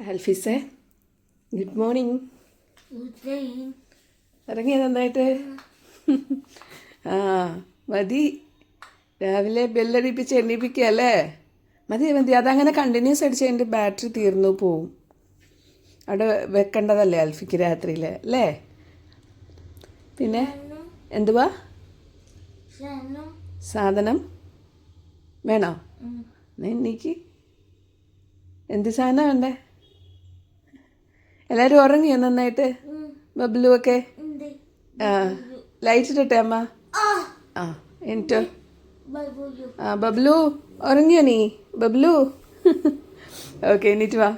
ആൽഫിസേ good morning. ഇറങ്ങിയ നന്നായിട്ട്. ആ മതി. രാവിലെ ബെല്ലടിപ്പിച്ച് എണ്ണിപ്പിക്കുക അല്ലേ? മതി മതി. അതങ്ങനെ കണ്ടിന്യൂസ് അടിച്ച് അതിന്റെ ബാറ്ററി തീർന്നു പോവും. അവിടെ വെക്കേണ്ടതല്ലേ അൽഫിക്ക് രാത്രിയിൽ അല്ലേ? പിന്നെ എന്തുവാ? സാധനം വേണോ? എന്നാ എനിക്ക് എന്ത് സാധനം വേണ്ടേ? എല്ലാവരും ഉറങ്ങിയോ നന്നായിട്ട്? ബബ്ലു ഒക്കെ ആ ലൈറ്റ് ഇട്ടട്ടെ അമ്മ? ആ. എന്നിട്ടോ? ആ ബബ്ലു ഉറങ്ങിയോ നീ? ബബ്ലു? ഓക്കെ എന്നിട്ട് വാ.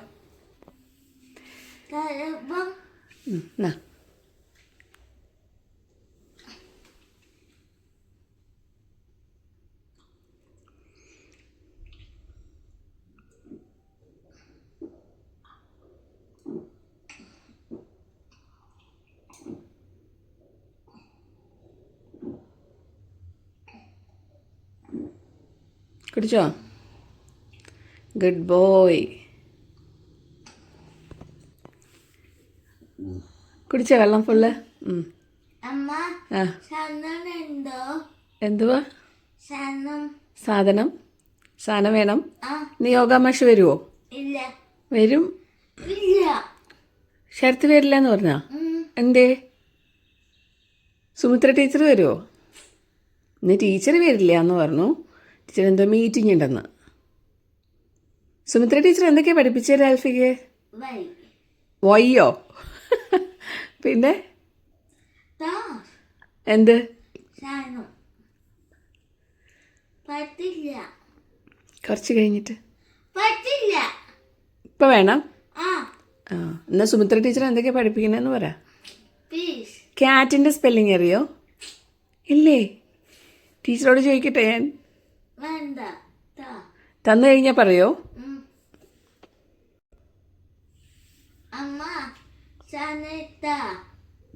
കുടിച്ചോ? ഗുഡ് ബോയ് കുടിച്ചോ വെള്ളം ഫുള്ള്? എന്തുവാ? സാധനം. സാധനം? വേണം. നീ യോഗ മാഷ് വരുമോ ഇല്ല. വരും? ഇല്ല. ശരത്ത് വരില്ല എന്ന് പറഞ്ഞാ എന്തേ? സുമിത്ര ടീച്ചർ വരുമോ നീ ടീച്ചർ വരില്ല എന്ന് പറഞ്ഞു. എന്തോ മീറ്റിംഗ് ഉണ്ടെന്ന്. സുമിത്ര ടീച്ചർ എന്തൊക്കെയാ പഠിപ്പിച്ചത് ആൽഫിക്ക് വയ്യോ പിന്നെ? എന്ത്? കുറച്ച് കഴിഞ്ഞിട്ട്. ഇപ്പൊ വേണം? ആ. എന്നാ സുമിത്ര ടീച്ചർ എന്തൊക്കെയാ പഠിപ്പിക്കണെന്ന് പറയാ ക്യാറ്റിന്റെ സ്പെല്ലിംഗ് അറിയോ? ഇല്ലേ? ടീച്ചറോട് ചോദിക്കട്ടെ ഞാൻ. തന്നു കഴിഞ്ഞാ പറയോ?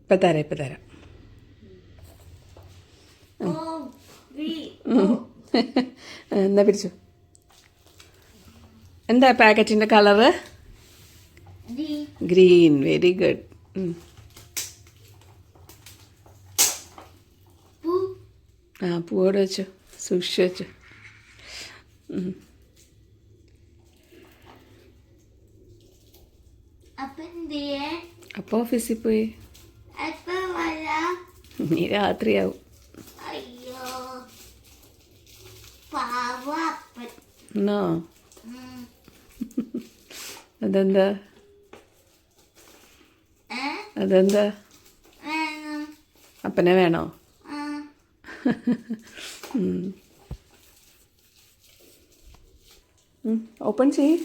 ഇപ്പൊ തരാം ഇപ്പൊ തരാം. എന്നാ പിരിച്ചു എന്താ പാക്കറ്റിന്റെ കളറ്? ഗ്രീൻ. Very good. ആ പൂവോട് വെച്ചു സൂക്ഷിച്ചു വെച്ചു. അപ്പോൾ ഓഫീസിൽ പോയി. അപ്പ ഇനി രാത്രിയാവും. എന്നോ അതെന്താ? അതെന്താ? അപ്പനെ വേണോ ആ ഓപ്പൺ ചെയ്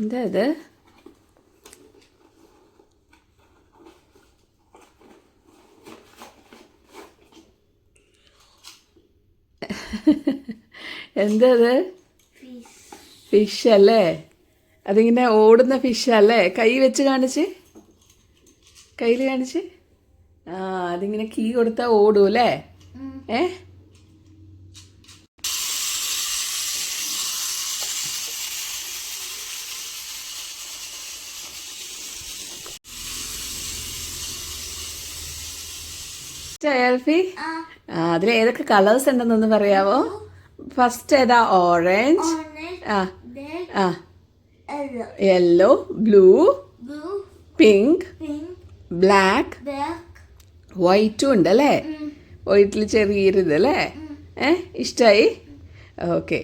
എന്താ ഇത്? എന്താ ഇത്? ഫിഷ് അല്ലേ? അതിങ്ങനെ ഓടുന്ന ഫിഷ് അല്ലേ? കൈ വെച്ച് കാണിച്ച്. കയ്യിൽ കാണിച്ച്. ആ അതിങ്ങനെ കീ കൊടുത്താൽ ഓടും അല്ലേ. ഏ? ആ. അതിൽ ഏതൊക്കെ കളേഴ്സ് ഉണ്ടെന്നൊന്ന് പറയാവോ? ഫസ്റ്റ് ഏതാ? ഓറഞ്ച് ആ. ആ. യെല്ലോ ബ്ലൂ പിങ്ക് ബ്ലാക്ക് വൈറ്റും ഉണ്ട് അല്ലേ വൈറ്റിൽ ചെറിയരുത് അല്ലേ ഏ ഇഷ്ടമായി ഓക്കെ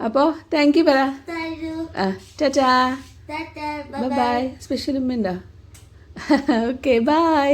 അപ്പോൾ താങ്ക് യു. പറ ആ ടാറ്റാ. ബൈ ബൈ സ്പെഷ്യൽ ഉമ്മ ഉണ്ടോ ഓക്കെ ബൈ